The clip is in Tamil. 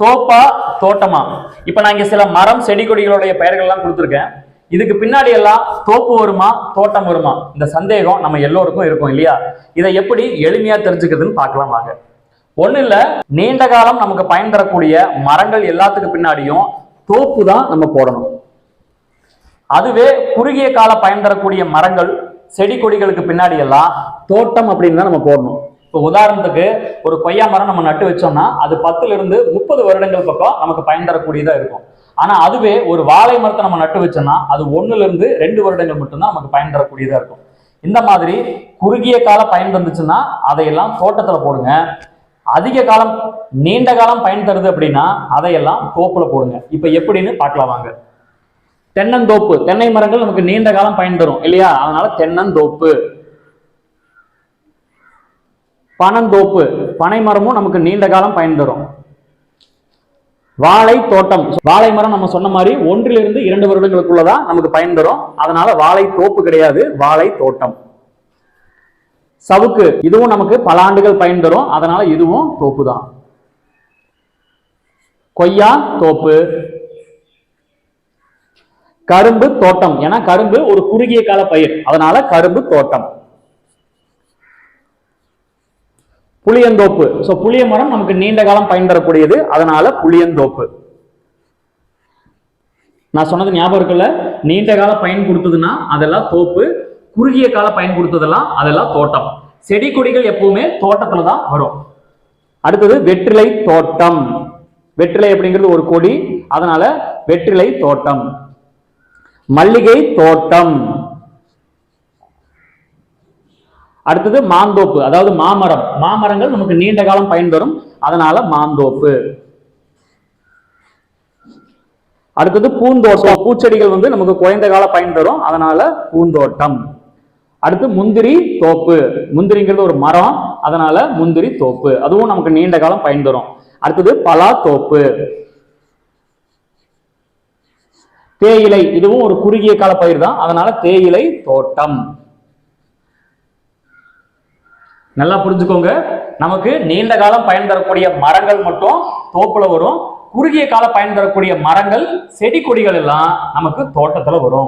தோப்பா தோட்டமா? இப்ப நான் இங்க சில மரம் செடி கொடிகளுடைய பெயர்கள்லாம் கொடுத்துருக்கேன். இதுக்கு பின்னாடி எல்லாம் தோப்பு வருமா தோட்டம் வருமா? இந்த சந்தேகம் நம்ம எல்லோருக்கும் இருக்கும் இல்லையா? இதை எப்படி எளிமையா தெரிஞ்சுக்கிறதுன்னு பார்க்கலாம் வாங்க. ஒன்றும் இல்லை நீண்ட காலம் நமக்கு பயன் தரக்கூடிய மரங்கள் எல்லாத்துக்கு பின்னாடியும் தோப்பு தான் நம்ம போடணும். அதுவே குறுகிய கால பயன் தரக்கூடிய மரங்கள் செடி கொடிகளுக்கு பின்னாடி எல்லாம் தோட்டம் அப்படின்னு தான் நம்ம போடணும். இப்போ உதாரணத்துக்கு ஒரு கொய்யா மரம் நம்ம நட்டு வச்சோம்னா அது பத்துல இருந்து முப்பது வருடங்கள் பக்கம் நமக்கு பயன் தரக்கூடியதா இருக்கும். ஆனா அதுவே ஒரு வாழை மரத்தை நம்ம நட்டு வச்சோம்னா அது ஒண்ணுல இருந்து ரெண்டு வருடங்கள் மட்டும்தான் நமக்கு பயன் தரக்கூடியதா இருக்கும். இந்த மாதிரி குறுகிய கால பயன் தந்துச்சுன்னா அதையெல்லாம் தோட்டத்துல போடுங்க. அதிக காலம் நீண்ட காலம் பயன் தருது அப்படின்னா அதையெல்லாம் தோப்புல போடுங்க. இப்ப எப்படின்னு பார்க்கலாம் வாங்க. தென்னந்தோப்பு தென்னை மரங்கள் நமக்கு நீண்ட காலம் பயன் தரும் இல்லையா? அதனால தென்னந்தோப்பு. பனந்தோப்பு பனை மரமும் நமக்கு நீண்ட காலம் பயன் தரும். வாழை தோட்டம் வாழை மரம் நம்ம சொன்ன மாதிரி ஒன்றிலிருந்து இரண்டு வருடங்களுக்குள்ளதான் நமக்கு பயன் தரும். அதனால வாழை தோப்பு கிடையாது வாழை தோட்டம். சவுக்கு இதுவும் நமக்கு பல ஆண்டுகள் பயன் தரும். அதனால இதுவும் தோப்பு தான் கொய்யா தோப்பு. கரும்பு தோட்டம் ஏன்னா கரும்பு ஒரு குறுகிய கால பயிர். அதனால கரும்பு தோட்டம். புளியந்தோப்பு. ஸோ புளிய மரம் நமக்கு நீண்ட காலம் பயன் தரக்கூடியது. அதனால புளியந்தோப்பு. நான் சொன்னது ஞாபகம் இருக்குல்ல? நீண்ட கால பயன் கொடுத்ததுன்னா அதெல்லாம் தோப்பு. குறுகிய கால பயன் கொடுத்ததெல்லாம் அதெல்லாம் தோட்டம். செடி கொடிகள் எப்பவுமே தோட்டத்துல தான் வரும். அடுத்தது வெற்றிலை தோட்டம். வெற்றிலை அப்படிங்கிறது ஒரு கொடி. அதனால வெற்றிலை தோட்டம். மல்லிகை தோட்டம். அடுத்தது மாந்தோப்பு அதாவது மாமரம். மாமரங்கள் நமக்கு நீண்ட காலம் பயன் தரும் அதனால மாந்தோப்பு. அடுத்தது பூந்தோட்டம். பூச்செடிகள் வந்து நமக்கு குறைந்த கால பயன் தரும் அதனால பூந்தோட்டம். அடுத்து முந்திரி தோப்பு. முந்திரிங்கிறது ஒரு மரம். அதனால முந்திரி தோப்பு. அதுவும் நமக்கு நீண்ட காலம் பயன் தரும் அடுத்தது பலா தோப்பு தேயிலை. இதுவும் ஒரு குறுகிய கால பயிர் தான். அதனால தேயிலை தோட்டம். நல்லா புரிஞ்சுக்கோங்க. நமக்கு நீண்ட காலம் பயன் தரக்கூடிய மரங்கள் மட்டும் தோப்புல வரும். குறுகிய கால பயன் தரக்கூடிய மரங்கள் செடி கொடிகள் எல்லாம் நமக்கு தோட்டத்துல வரும்.